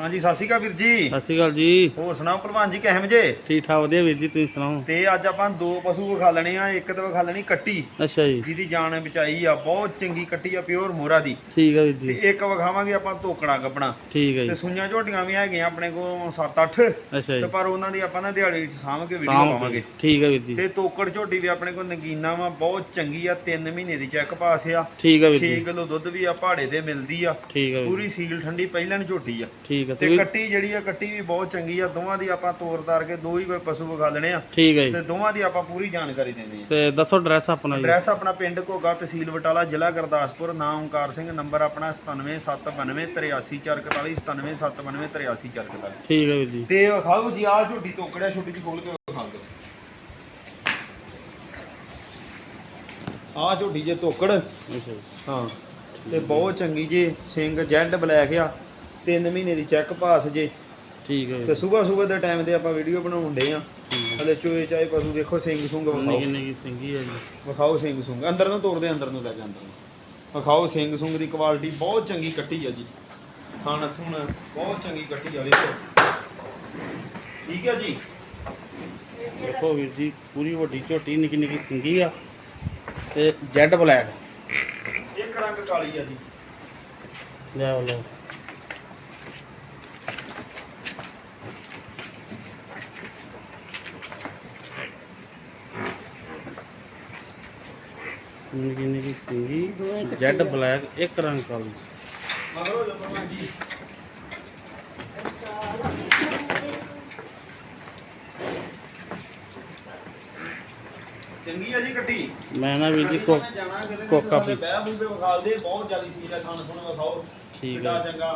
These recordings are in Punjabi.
ਹਾਂਜੀ ਸਤਿ ਸ਼੍ਰੀ ਅਕਾਲ ਵੀਰ ਜੀ। ਸਤਿ ਸ਼੍ਰੀ ਅਕਾਲ ਜੀ। ਹੋਰ ਸੁਣਾਓ ਭਲਵਾਨ ਜੀ ਕਿਹਮ ਜੇ? ਠੀਕ ਠਾਕ ਵਧੀਆ ਵੀਰ ਜੀ ਤੁਸੀਂ ਸੁਣਾਓ? ਤੇ ਅੱਜ ਆਪਾਂ ਦੋ ਪਸ਼ੂ ਵਿਖਾ ਲੈਣੇ ਆ ਇੱਕ ਤੇ ਵਿਖਾ ਲੈਣੀ ਕੱਟੀ। ਅੱਛਾ ਜੀ। ਜਿਹਦੀ ਜਾਨ ਬਚਾਈ ਆ ਬਹੁਤ ਚੰਗੀ ਕੱਟੀ ਆ ਪਿਓਰ ਮੋਰਾ ਦੀ। ਠੀਕ ਹੈ ਵੀਰ ਤੇ ਜੀ ਇੱਕ ਵਿਖਾਵਾਂਗੇ ਆਪਾਂ ਤੋਕੜਾ ਗੱਪਣਾ ਠੀਕ ਤੇ ਜੀ। ਸੁਈਆਂ ਝੋਟੀਆਂ ਵੀ ਹੈਗੀਆਂ ਆਪਣੇ ਕੋਲ 7-8 ਅੱਛਾ ਤੇ ਜੀ ਪਰ ਉਹਨਾਂ ਦੀ ਆਪਾਂ ਨਾ ਦਿਹਾੜੀ ਚ ਸਾਂਭ ਕੇ ਵੀਡੀਓ ਪਾਵਾਂਗੇ। ਠੀਕ ਹੈ ਵੀਰ ਜੀ। ਤੇ ਤੋਕੜ ਝੋਟੀ ਵੀ ਆਪਣੇ ਕੋਲ ਨਗੀਨਾ ਵਾ ਬਹੁਤ ਚੰਗੀ ਆ 3 ਮਹੀਨੇ ਦੀ ਚੈੱਕ ਪਾਸ ਆ। ਠੀਕ ਹੈ ਵੀਰ 6 ਜੀ ਕਿਲੋ ਦੁੱਧ ਵੀ ਆ ਪਹਾੜੇ ਤੇ ਮਿਲਦੀ ਆ। ਠੀਕ ਵੀਰ ਪੂਰੀ ਸੀਲ ਠੰਡੀ ਪਹਿਲਣ ਝੋਟੀ ਆ। ਠੀਕ ਹੈ ਤੇ ਕੱਟੀ ਜਿਹੜੀ ਆ ਕੱਟੀ ਵੀ ਬਹੁਤ ਚੰਗੀ ਆ। ਦੋਵਾਂ ਦੀ ਆਪਾਂ ਤੋਰ ਤਾਰ ਕੇ ਦੋ ਹੀ ਕੋਈ ਪਸ਼ੂ ਵਿਖਾ ਲੈਣੇ ਆ। ਠੀਕ ਹੈ ਤੇ ਜੀ ਦੋਵਾਂ ਦੀ ਆਪਾਂ ਪੂਰੀ ਜਾਣਕਾਰੀ ਦੇਣੀ ਆ। ਤੇ ਦੱਸੋ ਐਡਰੈਸ ਆਪਣਾ ਜੀ। ਐਡਰੈਸ ਆਪਣਾ ਪਿੰਡ ਘੋਗਾ ਤਹਿਸੀਲ ਬਟਾਲਾ ਜ਼ਿਲ੍ਹਾ ਗੁਰਦਾਸਪੁਰ ਨਾਮ ਓਮਕਾਰ ਸਿੰਘ ਨੰਬਰ ਆਪਣਾ 9779283441 9779283441 ਠੀਕ ਹੈ ਵੀਰ ਜੀ। ਤੇ ਵਿਖਾਓ ਜੀ ਆ ਝੋਟੀ ਤੋਕੜਿਆ ਛੋਟੀ ਜਿਹੀ ਖੋਲ ਕੇ ਵਿਖਾ ਦਿਓ। ਆ ਝੋਟੀ ਜੇ ਤੋਕੜ ਅੱਛਾ ਜੀ। ਹਾਂ ਤੇ ਬਹੁਤ ਚੰਗੀ ਜੇ ਸਿੰਘ ਜੈਡ ਬਲੈਕ ਆ। 3 ਮਹੀਨੇ ਦੀ ਚੈੱਕ ਪਾਸ ਜੇ। ਠੀਕ ਹੈ ਤੇ ਵੀਰ ਸਵੇਰ ਸਵੇਰ ਦੇ ਟਾਈਮ ਤੇ ਆਪਾਂ ਵੀਡੀਓ ਬਣਾਉਣ ਡੇ ਆ ਹਲੇ ਚੋਏ ਚਾਏ ਪਸ਼ੂ ਦੇਖੋ ਸਿੰਘ ਸੁੰਗ ਵਿਖਾਓ। ਨਿੱਕੀ ਨਿੱਕੀ ਸਿੰਗੀ ਹੈ ਜੀ। ਵਿਖਾਓ ਸਿੰਘ ਸੁੰਗ। ਅੰਦਰ ਨੂੰ ਤੋੜਦੇ ਅੰਦਰ ਨੂੰ ਲੈ ਕੇ ਨੂੰ। ਵਿਖਾਓ ਸਿੰਘ ਸੁੰਗ ਦੀ ਕੁਆਲਿਟੀ ਬਹੁਤ ਚੰਗੀ ਕੱਟੀ ਆ ਜੀ। ਥਣ ਥੁਣ ਬਹੁਤ ਚੰਗੀ ਕੱਟੀ ਆ ਵੇਖੋ ਠੀਕ ਹੈ ਜੀ? ਦੇਖੋ ਵੀਰ ਜੀ ਪੂਰੀ ਵੱਡੀ ਝੋਟੀ ਨਿੱਕੀ ਨਿੱਕੀ ਸਿੰਗੀ ਆ ਤੇ ਜੈਡ ਬਲੈਕ। ਇੱਕ ਰੰਗ ਕਾਲੀ ਆ ਜੀ। ਲੈ ਲਓ ਨਿੱਕੀ ਨਿੱਕੀ ਸਿੰਗੀ ਜੈਡ ਬਲੈਕ ਇੱਕ ਰੰਗ ਕਾਲੀ। ਮਗਰੋ ਜੋ ਪ੍ਰਮਾਨ ਜੀ ਚੰਗੀ ਆ ਜੀ ਕੱਟੀ। ਮੈਂ ਨਾ ਵੀਰ ਜੀ ਕੋਕਾ ਪੀਸ। ਬਹਿ ਬੂਬੇ ਵਿਖਾਲ ਦੇ ਬਹੁਤ ਜ਼ਿਆਦੀ ਸੀਲ ਆ ਖਾਣ ਸੁਣ ਵਿਖਾਓ। ਠੀਕ ਹੈ ਚੰਗਾ।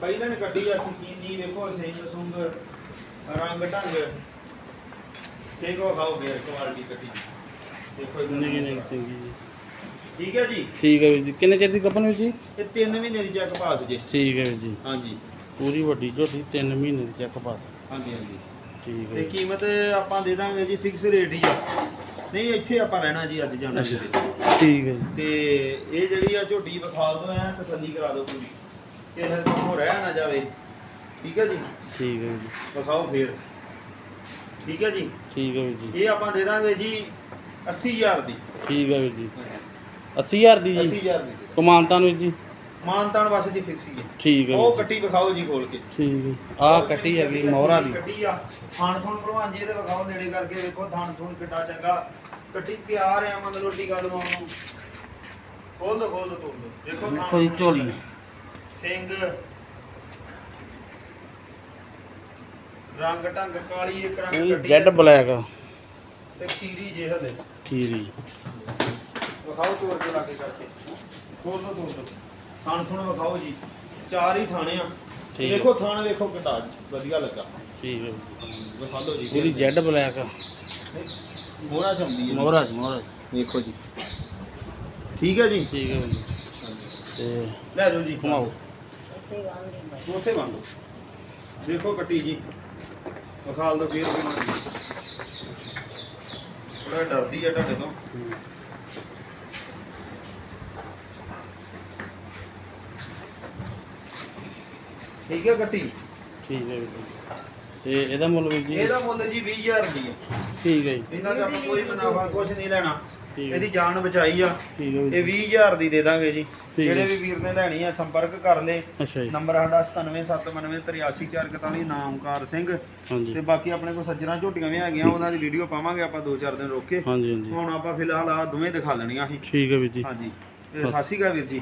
ਪਹਿਲਾਂ ਨੇ ਕੱਢੀ ਆ ਸਕੀਨੀ ਵੇਖੋ ਸਿੰਘ ਸੁੰਗ ਰੰਗ ਢੰਗ। ਦੇਖੋ ਵਿਖਾਓ ਫੇਰ ਕੁਆਲਿਟੀ ਕੱਟੀ। ਦੇਖੋ ਜੀ ਠੀਕ ਹੈ ਜੀ। ਠੀਕ ਹੈ ਵੀਰ ਜੀ। ਕਿੰਨੇ ਚਿਰ ਦੀ ਗੱਪਨ ਵੀਰ ਜੀ ਇਹ 3 ਮਹੀਨੇ ਦੀ ਚੈੱਕ ਪਾਸ ਜੇ। ਠੀਕ ਹੈ ਵੀਰ ਜੀ। ਹਾਂਜੀ। ਪੂਰੀ ਵੱਡੀ ਝੋਟੀ 3 ਮਹੀਨੇ ਦੀ ਚੈੱਕ ਪਾਸ ਹਾਂਜੀ ਹਾਂਜੀ। ਠੀਕ ਹੈ ਤੇ। ਕੀਮਤ ਆਪਾਂ ਦੇ ਦਾਂਗੇ ਜੀ ਫਿਕਸ ਰੇਟ ਹੀ ਆ। ਨਹੀਂ ਇੱਥੇ ਆਪਾਂ ਰਹਿਣਾ ਜੀ ਅੱਜ ਜਾਣਾ ਜੀ। ਠੀਕ ਹੈ ਤੇ ਇਹ ਜਿਹੜੀ ਆ ਝੋਟੀ ਵਿਖਾਲ ਦੋ ਐ ਤਸੱਲੀ ਕਰਾ ਦਿਓ ਪੂਰੀ। ਕਿਸੇ ਤੋਂ ਰਹਿ ਨਾ ਜਾਵੇ। ਠੀਕ ਹੈ ਜੀ? ਠੀਕ ਹੈ ਜੀ। ਵਿਖਾਓ ਫੇਰ। ਠੀਕ ਹੈ ਜੀ? ਠੀਕ ਹੈ ਵੀਰ ਜੀ। ਇਹ ਆਪਾਂ ਦੇ ਦਾਂਗੇ ਜੀ 80000 ਦੀ। ਠੀਕ ਹੈ ਵੀਰ ਜੀ। 80000 ਦੀ ਜੀ? 80000 ਦੀ। ਕਮਾਨਤਾ ਨੂੰ ਜੀ? ਮਾਨਤਾਨ ਬਸ ਜੀ ਫਿਕਸ ਹੀ ਹੈ। ਠੀਕ ਹੈ ਉਹ। ਕੱਟੀ ਵਿਖਾਓ ਜੀ ਖੋਲ ਕੇ। ਠੀਕ ਹੈ। ਆਹ ਕੱਟੀ ਹੈਗੀ ਮੋਹਰਾ ਦੀ। ਕੱਟੀ ਆ ਥਾਣ ਥੁਣ ਭਲਵਾਨ ਜੀ ਇਹਦੇ ਵਿਖਾਓ ਨੇੜੇ ਕਰਕੇ ਵੇਖੋ ਥਾਣ ਥੁਣ ਕਿੱਡਾ ਚੰਗਾ। ਕੱਟੀ ਤਿਆਰ ਆ ਮਤਲਬ ਰੋਟੀ ਗੱਲ ਨੂੰ। ਖੋਲ ਦੋ ਖੋਲ ਦੋ ਤੋੜ ਦੋ। ਦੇਖੋ ਦੇਖੋ ਜੀ ਝੋਲੀ। ਸਿੰਘ ਰੰਗ ਢੰਗ ਕਾਲੀ ਇੱਕ ਰੰਗ ਇਹ ਕੱਟੀ ਜੈਡ ਬਲੈਕ ਤੇ ਖੀਰੀ ਜੇ ਹਲੇ। ਠੀਕ ਜੀ ਵਿਖਾਓ ਤੋੜ ਕੇ ਲਾਗੇ ਕਰਕੇ। ਖੋਲ ਦੋ ਤੋੜ ਦੋ। ਥਾਣ ਥੁਣ ਵਿਖਾਓ ਜੀ। ਚਾਰ ਹੀ ਥਾਣੇ ਆ। ਠੀਕ। ਵੇਖੋ ਥਾਣ ਵੇਖੋ ਕਿੱਡਾ ਵਧੀਆ ਲੱਗਾ। ਠੀਕ ਹੈ। ਵਿਖਾ ਦਿਓ ਜੀ। ਪੂਰੀ ਜੈਡ ਬਲੈਕ ਮੋਹਰਾ ਚੰਦੀ ਹੈ ਮੋਹਰਾ ਮੋਹਰਾ ਵੇਖੋ ਜੀ। ਠੀਕ ਹੈ ਜੀ? ਠੀਕ ਹੈ ਜੀ। ਤੇ ਲੈ ਜਾਓ ਜੀ। ਘੁਮਾਓ। ਉੱਥੇ ਬੰਦੋ ਦੇਖੋ ਕੱਟੀ ਜੀ। ਵਿਖਾਲ ਦੋ ਫੇਰ ਵੀ ਥੋੜਾ ਡਰਦੀ ਹੈ ਤੁਹਾਡੇ ਤੋਂ। ਠੀਕ ਹੈ ਕੱਟੀ ਠੀਕ ਹੈ ਵੀਰ ਜੀ। ਤੇ ਇਹਦਾ ਮੁੱਲ ਵੀਰ ਜੀ? ਇਹਦਾ ਮੁੱਲ ਜੀ 20000 ਦੀ ਹੈ ਠੀਕ ਹੈ ਜੀ। ਇਹਨਾਂ ਦਾ ਕੋਈ ਮੁਨਾਫਾ ਕੁਝ ਨਹੀਂ ਲੈਣਾ। ਇਹਦੀ ਜਾਨ ਬਚਾਈ ਆ। ਠੀਕ ਹੈ ਇਹ ਜੀ 20000 ਦੀ ਦੇ ਦਾਂਗੇ ਜੀ। ਜਿਹੜੇ ਵੀ ਵੀਰ ਨੇ ਲੈਣੀ ਆ ਸੰਪਰਕ ਕਰ ਲੇ। ਨੰਬਰ ਸਾਡਾ 9779838441 ਨਾਮਕਾਰ ਸਿੰਘ। ਤੇ ਬਾਕੀ ਆਪਣੇ ਕੋਲ ਸੱਜਣਾ ਝੋਟੀਆਂ ਵੀ ਹੈਗੀਆਂ ਉਹਨਾਂ ਦੀ ਵੀਡੀਓ ਪਾਵਾਂਗੇ ਆਪਾਂ ਦੋ ਚਾਰ ਦਿਨ ਰੋਕ ਕੇ। ਹਾਂਜੀ ਹਾਂਜੀ। ਹੁਣ ਆਪਾਂ ਫਿਲਹਾਲ ਆ ਦੋਵੇਂ ਦਿਖਾ ਲੈਣੀਆਂ ਸੀ ਠੀਕ ਹੈ ਵੀਰ ਜੀ। ਹਾਂਜੀ। ਸ਼੍ਰੀ ਅਕਾਲ ਵੀਰ ਜੀ।